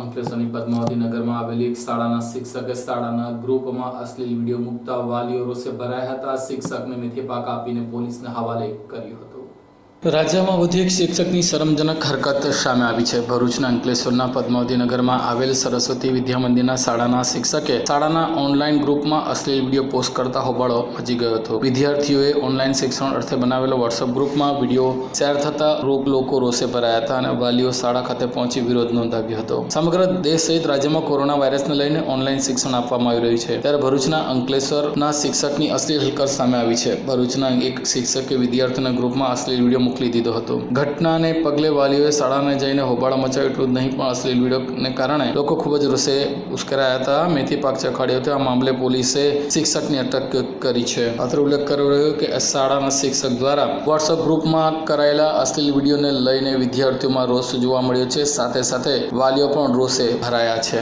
અંકલેશ્વરની પદ્માવતી નગરમાં આવેલી એક શાળાના શિક્ષકે શાળાના ગ્રુપમાં અશ્લીલ વીડિયો મૂકતા વાલીઓ રોષે ભરાયા હતા. શિક્ષકને મેથી પાક આપીને પોલીસને હવાલે કર્યો હતો. રાજ્યમાં વધુ એક શિક્ષકની શરમજનક હરકત સામે આવી છે. ભરૂચના અંકલેશ્વરના પદ્માવતીનગરમાં આવેલ સરસ્વતી વિદ્યા મંદિરના શાળાના શિક્ષકે શાળાના ઓનલાઈન ગ્રુપમાં અશ્લીલ વીડિયો પોસ્ટ કરતા હોબાળો મચી ગયો હતો. વિદ્યાર્થીઓએ ઓનલાઈન શિક્ષણ અર્થે બનાવેલો વોટ્સઅપ ગ્રુપમાં વીડિયો શેર થતા રોગ લોકો રોષે ભરાયા હતા અને વાલીઓ શાળા ખાતે પહોંચી વિરોધ નોંધાવ્યો હતો. સમગ્ર દેશ સહિત રાજ્યમાં કોરોના વાયરસને લઈને ઓનલાઈન શિક્ષણ આપવામાં આવી રહ્યું છે. ત્યારે ભરૂચના અંકલેશ્વરના શિક્ષકની અશ્લીલ હરકત સામે આવી છે. ભરૂચના એક શિક્ષકે વિદ્યાર્થીઓના ગ્રુપમાં અશ્લીલ વીડિયો મોકલી દીધો હતો. ઘટનાને પગલે વાલીઓએ શાળાને જઈને હોબાળો મચાવ્યો એટલું જ નહીં, પણ અશ્લીલ વિડીયોને કારણે લોકો ખૂબ જ રોષે ઉશ્કેરાયા હતા. મેથી પાક ચખાડ્યો હતો. આ મામલે પોલીસે શિક્ષકની અટક કરી છે. અત્રે ઉલ્લેખ કર્યો રહ્યો કે શાળાના શિક્ષક દ્વારા વોટ્સઅપ ગ્રુપમાં કરાયેલા અશ્લીલ વિડીયોને લઈને વિદ્યાર્થીઓમાં રોષ જોવા મળ્યો છે. સાથે સાથે વાલીઓ પણ રોષે ભરાયા છે.